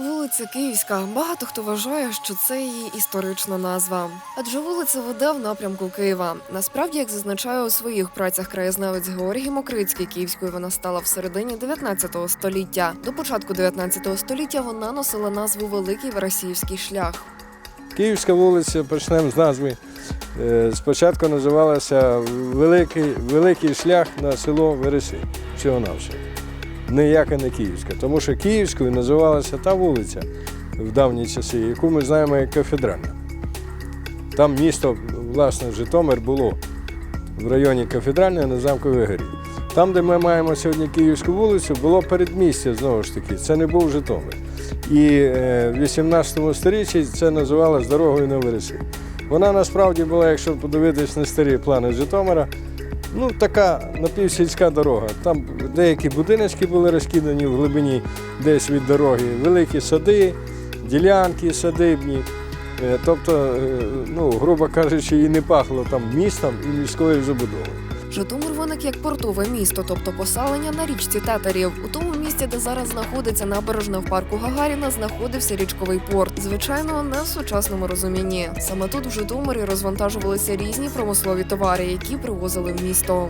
Вулиця Київська. Багато хто вважає, що це її історична назва. Адже вулиця веде в напрямку Києва. Насправді, як зазначає у своїх працях краєзнавець Георгій Мокрицький, київською вона стала в середині 19 століття. До початку 19 століття вона носила назву Великий Вересіївський шлях. Київська вулиця, почнемо з назви. Е, Спочатку називалася Великий, Великий шлях на село Вереси. Всього навсього. Ніяка не Київська. Тому що Київською називалася та вулиця в давні часи, яку ми знаємо як кафедральна. Там місто, власне, Житомир було в районі кафедральної на замковій горі. Там, де ми маємо сьогодні Київську вулицю, було передмістя знову ж таки. Це не був Житомир. І е, в 18 сторіччі це називалось дорогою на Вереси. Вона насправді була, якщо подивитись на старі плани Житомира, ну така напівсільська дорога. Там деякі будиночки були розкидані в глибині десь від дороги, великі сади, ділянки садибні. Е, Тобто, е, ну, грубо кажучи, і не пахло там містом і міською забудовою. Житомир виник як портове місто, тобто поселення на річці Татарів. У тому місці, де зараз знаходиться набережна в парку Гагаріна, знаходився річковий порт. Звичайно, не в сучасному розумінні. Саме тут в Житомирі розвантажувалися різні промислові товари, які привозили в місто.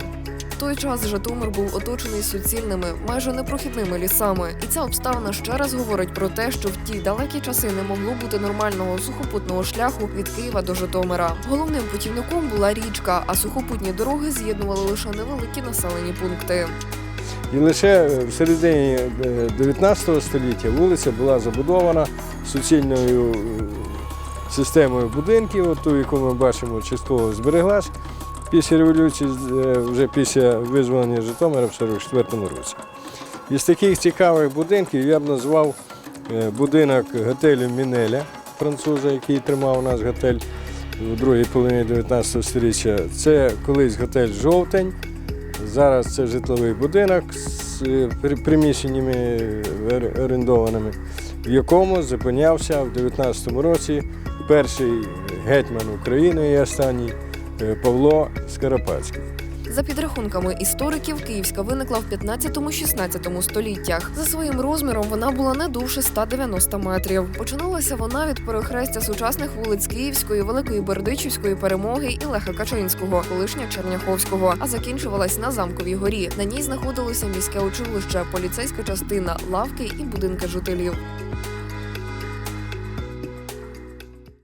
Той час Житомир був оточений суцільними, майже непрохідними лісами, і ця обставина ще раз говорить про те, що в ті далекі часи не могло бути нормального сухопутного шляху від Києва до Житомира. Головним путівником була річка, а сухопутні дороги з'єднували лише невеликі населені пункти. І лише в середині е, 19 століття вулиця була забудована суцільною е, системою будинків, ту, яку ми бачимо, частково збереглась після революції, е, вже після визволення Житомира в 44-му році. Із таких цікавих будинків я б назвав е, будинок готелю Мінеля, француза, який тримав у нас готель у другій половині 19 століття. Це колись готель Жовтень. Зараз це житловий будинок з е, приміщеннями орендованими, в якому зупинявся в 19-му році перший гетьман України і останній Павло Скоропадський. За підрахунками істориків, Київська виникла в 15-16 століттях. За своїм розміром вона була не довше 190 метрів. Починалася вона від перехрестя сучасних вулиць Київської, Великої Бердичівської, Перемоги і Леха Качинського, колишня Черняховського, а закінчувалась на замковій горі. На ній знаходилося міське училище, поліцейська частина, лавки і будинки жителів.